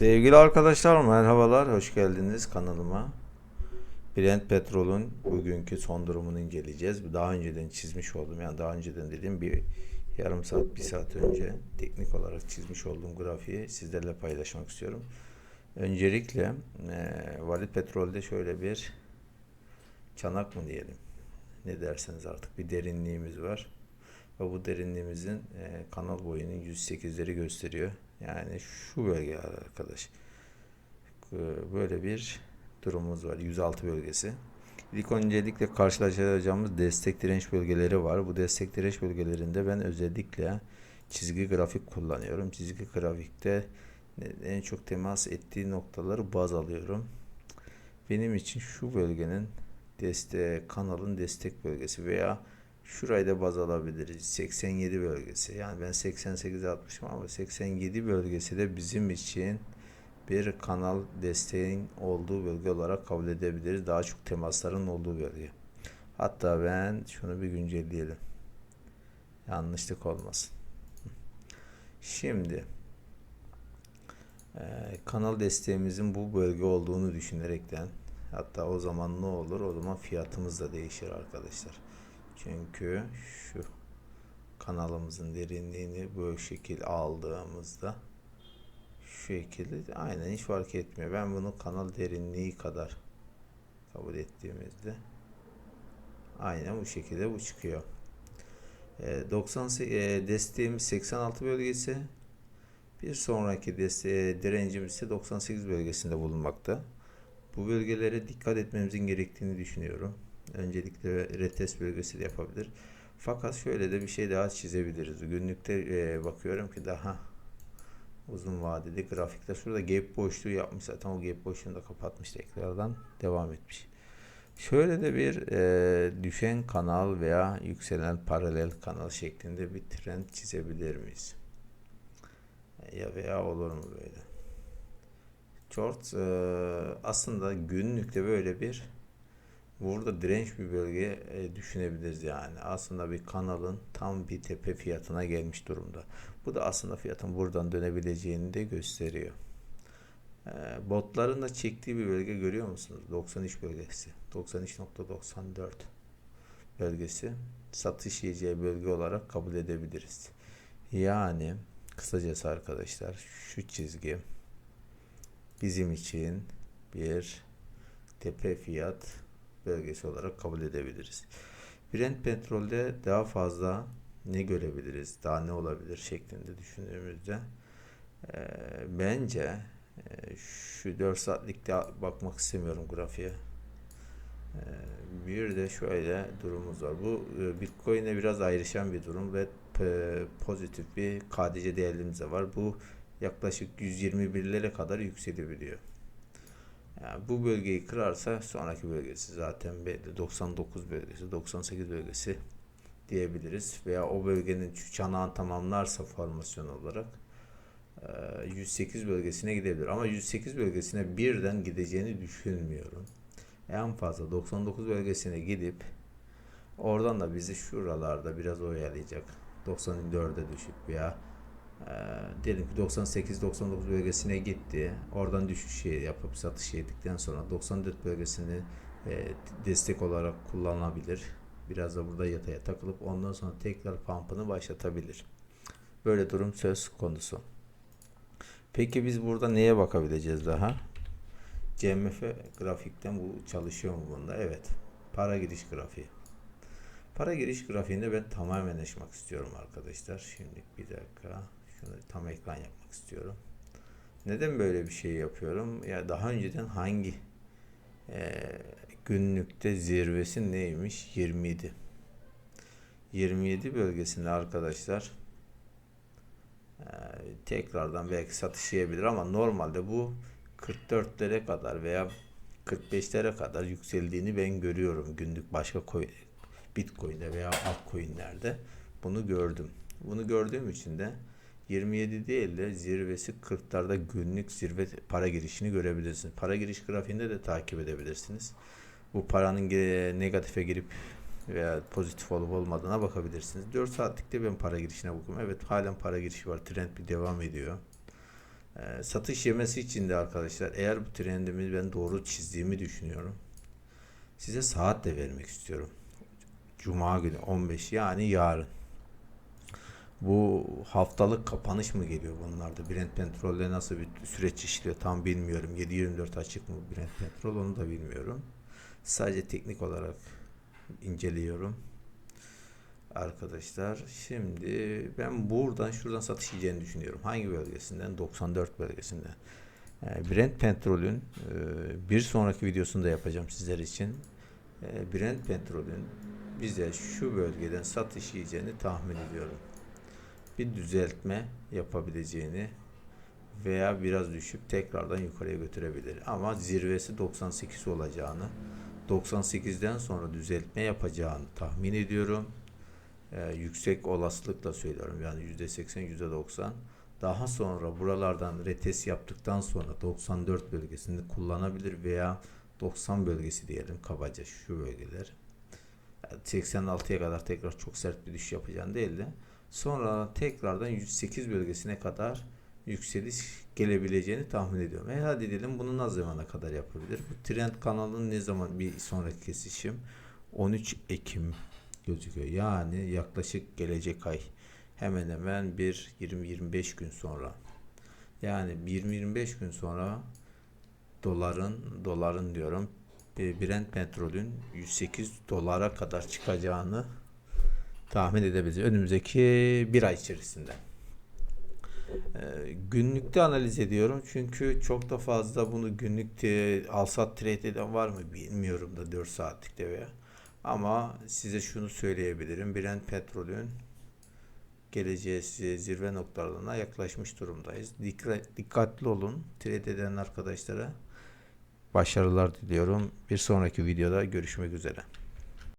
Sevgili arkadaşlar merhabalar, hoş geldiniz kanalıma. Brent Petrol'ün bugünkü son durumunu inceleyeceğiz. Daha önceden çizmiş oldum, yani daha önceden dediğim bir yarım saat, bir saat önce teknik olarak çizmiş olduğum grafiği sizlerle paylaşmak istiyorum. Öncelikle e, Vali Petrol'de şöyle bir çanak mı diyelim, ne derseniz artık bir derinliğimiz var. Ve bu derinliğimizin e, kanal boyunun 108'leri gösteriyor. Yani şu bölge arkadaş. Böyle bir durumumuz var. 106 bölgesi. İlk öncelikle karşılaşacağımız destek direnç bölgeleri var. Bu destek direnç bölgelerinde ben özellikle çizgi grafik kullanıyorum. Çizgi grafikte en çok temas ettiği noktaları baz alıyorum. Benim için şu bölgenin destek kanalın destek bölgesi veya şurayı da baz alabiliriz. 87 bölgesi. Yani ben 88'e atmışım ama 87 bölgesi de bizim için bir kanal desteğin olduğu bölge olarak kabul edebiliriz. Daha çok temasların olduğu bölge. Hatta ben şunu bir güncelleyelim. Yanlışlık olmasın. Şimdi e, kanal desteğimizin bu bölge olduğunu düşünerekten hatta o zaman ne olur? O zaman fiyatımız da değişir arkadaşlar. Çünkü şu kanalımızın derinliğini bu şekil aldığımızda şu şekilde aynen hiç fark etmiyor. Ben bunu kanal derinliği kadar kabul ettiğimizde aynen bu şekilde bu çıkıyor. E, 90 e, desteğimiz 86 bölgesi. Bir sonraki desteğe direncimiz ise 98 bölgesinde bulunmakta. Bu bölgelere dikkat etmemizin gerektiğini düşünüyorum. Öncelikle retes bölgesi de yapabilir. Fakat şöyle de bir şey daha çizebiliriz. Günlükte e, bakıyorum ki daha uzun vadeli grafikte şurada gap boşluğu yapmış zaten o gap boşluğunu da kapatmış tekrardan devam etmiş. Şöyle de bir e, düşen kanal veya yükselen paralel kanal şeklinde bir trend çizebilir miyiz? Ya veya olur mu böyle? Short e, aslında günlükte böyle bir burada direnç bir bölge e, düşünebiliriz yani. Aslında bir kanalın tam bir tepe fiyatına gelmiş durumda. Bu da aslında fiyatın buradan dönebileceğini de gösteriyor. E, botların da çektiği bir bölge görüyor musunuz? 93 bölgesi. 93.94 bölgesi satış yiyeceği bölge olarak kabul edebiliriz. Yani kısacası arkadaşlar şu çizgi bizim için bir tepe fiyat bölgesi olarak kabul edebiliriz. Brent petrolde daha fazla ne görebiliriz, daha ne olabilir şeklinde düşündüğümüzde e, bence e, şu 4 saatlikte bakmak istemiyorum grafiğe. E, bir de şöyle durumumuz var. Bu e, Bitcoin'e biraz ayrışan bir durum ve pozitif bir KDC değerimiz de var. Bu yaklaşık 121'lere kadar yükselebiliyor. Yani bu bölgeyi kırarsa sonraki bölgesi zaten belli. 99 bölgesi, 98 bölgesi diyebiliriz. Veya o bölgenin çanağını tamamlarsa formasyon olarak 108 bölgesine gidebilir. Ama 108 bölgesine birden gideceğini düşünmüyorum. En fazla 99 bölgesine gidip oradan da bizi şuralarda biraz oyalayacak. 94'e düşüp veya e, diyelim ki 98-99 bölgesine gitti. Oradan düşüş şey yapıp satış yedikten sonra 94 bölgesini e, destek olarak kullanabilir. Biraz da burada yataya takılıp ondan sonra tekrar pump'ını başlatabilir. Böyle durum söz konusu. Peki biz burada neye bakabileceğiz daha? CMF grafikten bu çalışıyor mu bunda? Evet. Para giriş grafiği. Para giriş grafiğinde ben tamamen açmak istiyorum arkadaşlar. Şimdi bir dakika. Şunu tam ekran yapmak istiyorum. Neden böyle bir şey yapıyorum? Ya daha önceden hangi e, günlükte zirvesi neymiş? 27. 27 bölgesinde arkadaşlar tekrardan belki satışlayabilir ama normalde bu 44'lere kadar veya 45'lere kadar yükseldiğini ben görüyorum günlük başka coin, Bitcoin'de veya altcoin'lerde bunu gördüm. Bunu gördüğüm için de 27 değil de zirvesi 40'larda günlük zirve para girişini görebilirsiniz. Para giriş grafiğinde de takip edebilirsiniz. Bu paranın negatife girip veya pozitif olup olmadığına bakabilirsiniz. 4 saatlikte ben para girişine bakıyorum. Evet halen para girişi var. Trend bir devam ediyor. Ee, satış yemesi için de arkadaşlar eğer bu trendimi ben doğru çizdiğimi düşünüyorum. Size saat de vermek istiyorum. Cuma günü 15 yani yarın. Bu haftalık kapanış mı geliyor bunlarda? Brent Petrol'de nasıl bir süreç işliyor tam bilmiyorum. 7.24 açık mı Brent Petrol onu da bilmiyorum. Sadece teknik olarak inceliyorum. Arkadaşlar şimdi ben buradan şuradan satış yiyeceğini düşünüyorum. Hangi bölgesinden? 94 bölgesinden. Ee, Brent Petrol'ün e, bir sonraki videosunu da yapacağım sizler için. Ee, Brent Petrol'ün bize şu bölgeden satış yiyeceğini tahmin ediyorum. Bir düzeltme yapabileceğini veya biraz düşüp tekrardan yukarıya götürebilir. Ama zirvesi 98 olacağını, 98'den sonra düzeltme yapacağını tahmin ediyorum. Ee, yüksek olasılıkla söylüyorum yani %80 %90 daha sonra buralardan retes yaptıktan sonra 94 bölgesinde kullanabilir veya 90 bölgesi diyelim kabaca şu bölgeler. Yani 86'ya kadar tekrar çok sert bir düşüş yapacağını değil de sonra tekrardan 108 bölgesine kadar yükseliş gelebileceğini tahmin ediyorum. E hadi diyelim bunu ne zamana kadar yapabilir? Bu trend kanalının ne zaman bir sonraki kesişim? 13 Ekim gözüküyor. Yani yaklaşık gelecek ay hemen hemen bir 20-25 gün sonra. Yani 20-25 gün sonra doların doların diyorum Brent petrolün 108 dolara kadar çıkacağını tahmin edebiliriz. Önümüzdeki bir ay içerisinde. Ee, günlükte analiz ediyorum çünkü çok da fazla bunu günlükte alsat trade eden var mı bilmiyorum da 4 saatlikte veya ama size şunu söyleyebilirim Brent petrolün geleceğe size zirve noktalarına yaklaşmış durumdayız. Dikkat, dikkatli olun. Trade eden arkadaşlara başarılar diliyorum. Bir sonraki videoda görüşmek üzere.